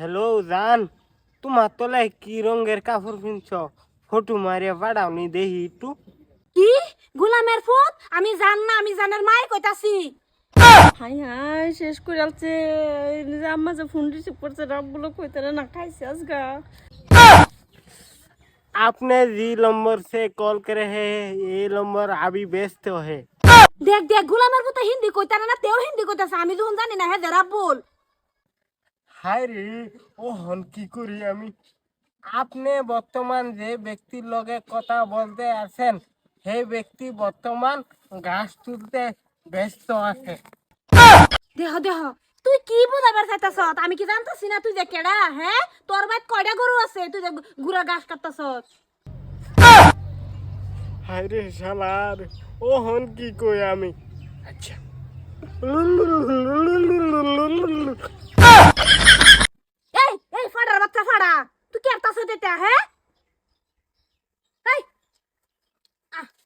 Hello জান। তোমার তলায় কি রঙের কাপড় পিনছ? ফটো মারিয়া বাড়াওনি দেহি একটু। কি? গোলামের ফুট আমি জান না আমি জানের মাই কইতাছি। হাই হাই শেষ করে আলছে। আম্মা যে ফোন রিসিভ করছে রাব বলে কইতে না খাইছে আজগা। আপনি জি নম্বর সে কল করে হে এই নম্বর আবি ব্যস্ত হে। দেখ দেখ গোলামের মতো হিন্দি কইতারা না তেও হিন্দি কইতাছে আমি যখন জানি না হে দেরাব বল হায় রে ও হন কি করি আমি? আপনি বর্তমান যে ব্যক্তির লগে কথা বলতে আছেন সেই ব্যক্তি বর্তমান ঘাস তুলতে ব্যস্ত আছে। দেহ দেহ তুই কি বুঝাবার চাইতাছ আমি কি জানতাছি না তুই যে কেডা হ্যাঁ তোর বাইত কয়টা গরু আছে? তুই যে গুড়া ঘাস কাটতাছ হায় রে শালার ও হন কি কই আমি? আচ্ছা এই এই ফাড়ার বাচ্চা ফাড়া তুই দেতা হ্যাঁ?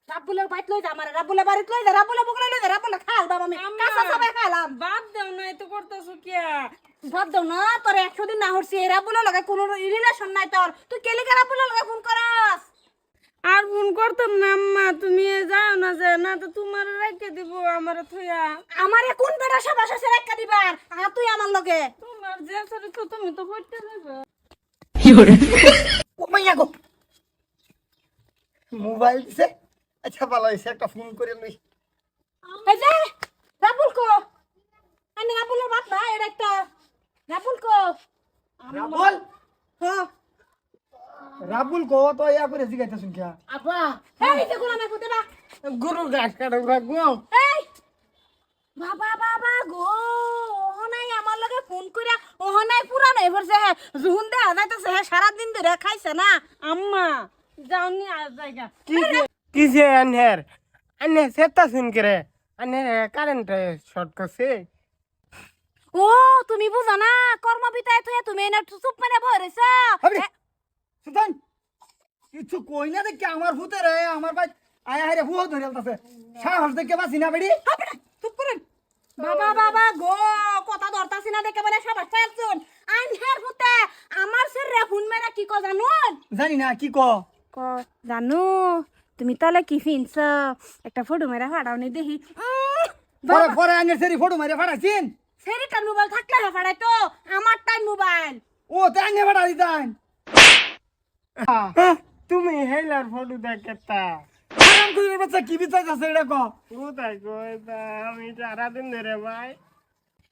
রাবুলের বাইত লই যা আমার রাবুলের বাড়িত লই যা রাবুলের বকলে লই যা রাবুলে খাল বাবা আমি। কাঁচা সবাই খাইলাম বাদ দেও না এত করতেছো কিয়া? ভাব দাও না তোর একশো দিন না হরছি এরা বলে লাগে কোনো রিলেশন নাই তোর। তুই কেলে কেরা লাগে ফোন করাস? আর ফোন করতাম না আম্মা তুমি যাও না যে না তো তোমার রেখে দিব আমার থইয়া আমারে কোন বেড়া সবার শেষে রেখা দিবার? আর তুই আমার লগে। তোমার যে সাথে তো তুমি তো করতে যাবে মাইয়া গো। মোবাইল দিছে। আচ্ছা ভালো হয়েছে একটা ফোন করে লই। এই যে রাবুল কো। আমি রাবুলের বাপ না এটা একটা। রাবুল কো। রাবুল? হ্যাঁ। রাবুল কো তো ইয়া করে জিগাইতে শুন কিয়া? আপা এই যে গোলামে ফুটে বা গরু ঘাস কাটা রাখব এই বাবা বাবা গো ওহনাই আমার লগে ফোন কইরা ওহনাই পুরানো এবার যে জুহুন দে যাইতাছে হে সারা দিন ধরে খাইছে না। আম্মা যাও নি আর জায়গা কিসে কিসে আনহের। আনে সেটা শুন করে। আনে কারেন্ট শর্ট করছে। ও তুমি বুঝো না কর্মবিতায় তুই তুমি এনে চুপ মানে রইছ। হবে সুতান কিছু কই না দেখি আমার ভূতে রে আমার ভাই আয়া হারে হুও ধরে আলতাছে। সাহস দেখে বাসি না বেড়ি। বাবা বাবা গো কথা ধরতাছি না দেখে বলে সবাই ফেলছুন আইন হের ফুতে আমার সে রে ফোন মেরা কি ক জানুন জানি না কি ক ক জানু তুমি তলে কি ফিনছ? একটা ফটো মেরা ফাড়াও নি দেখি। পরে পরে আনের সেরি ফটো মারে ফাড়াইছিন? সেরিটার মোবাইল থাকলে হে ফাড়াই তো আমার টাইম মোবাইল। ও তে আনে ফাড়া দিতান তুমি হেলার ফটো দেখতা আরাম করে বাচ্চা কি বিচার আছে এটা ক কোথায় কই তা আমি সারাদিন ধরে ভাই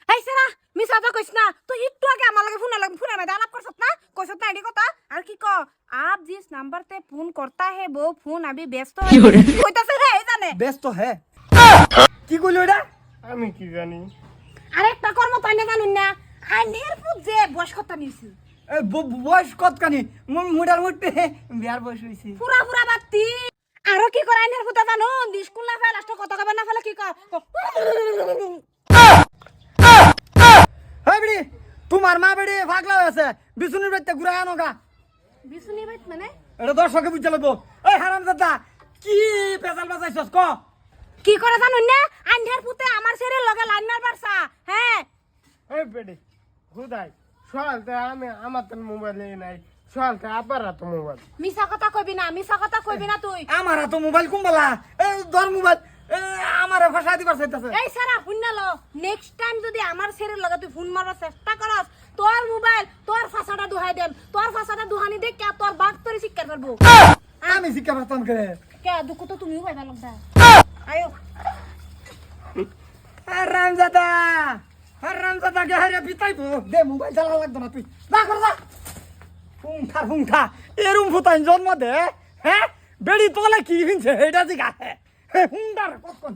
এই সেরা মিছা তো কইছ না তুই একটু আগে আমার লাগে ফোন লাগে ফোনের মধ্যে আলাপ করছত না কইছত না এডি কথা আর কি ক आप जिस नंबर पे फोन करता है वो फोन अभी व्यस्त है কইতাছে হে এই জানে ব্যস্ত হে কি কইলো এটা আমি কি জানি আরেকটা কর্ম তাই না জানুন না আইনের পুত যে বয়স কথা নিছি এ, ব- ব- বয়স কত কানি মুডার মুডতে বিয়ার বয়স হইছে পুরা পুরা বাতি আরও কি করে আইনের পুতা জানো? স্কুল না ফেল লাস্ট কথা কবে না ফেলে কি কর হ্যাঁ বেড়ি তোমার মা বেড়ি পাগলা হয়েছে বিষ্ণুর বাড়িতে ঘুরে আনো গা বিশুনি বাইত মানে? এটা দর্শকে বুঝতে লাগবো। এই হারাম দাদা কি পেশাল বাজাইছস ক? কি করে জানুন না? আইনের পুতে আমার ছেড়ে লগে লাইন মারবার চা হ্যাঁ? এই পেটে কোথায় সকালতে আমি আমার তো মোবাইল নাই। সকালতে আবার তো মোবাইল মিছা কথা কইবি না মিছা কথা কইবি না তুই। আমার তো মোবাইল কুম্বালা এ ধর মোবাইল এ, আমারে ফাঁসা দিবার চাইতেছে। এই সারা শুন লো। নেক্সট টাইম যদি আমার ছেড়ে লগে তুই ফোন মারার চেষ্টা করস তোর মোবাইল তোর ফাঁসাটা দুহাই দেন তোর ফাঁসাটা দুহানি দেখ কে তোর বাঘ তোরে শিক্ষা করব। আমি শিক্ষা পারতাম করে। কে দুঃখ তো তুমিও পাইবা লাগবা আয়ো। হারাম দাদা গে হারে বিতাই দে মোবাইল চালা লাগতো না তুই। না কর যা। ফুংখা ফুংখা এরম ফুতাইন জন্ম দে হ্যাঁ? বেড়ি তোলে কি হিনছে, এটা জিগা হ্যাঁ কোন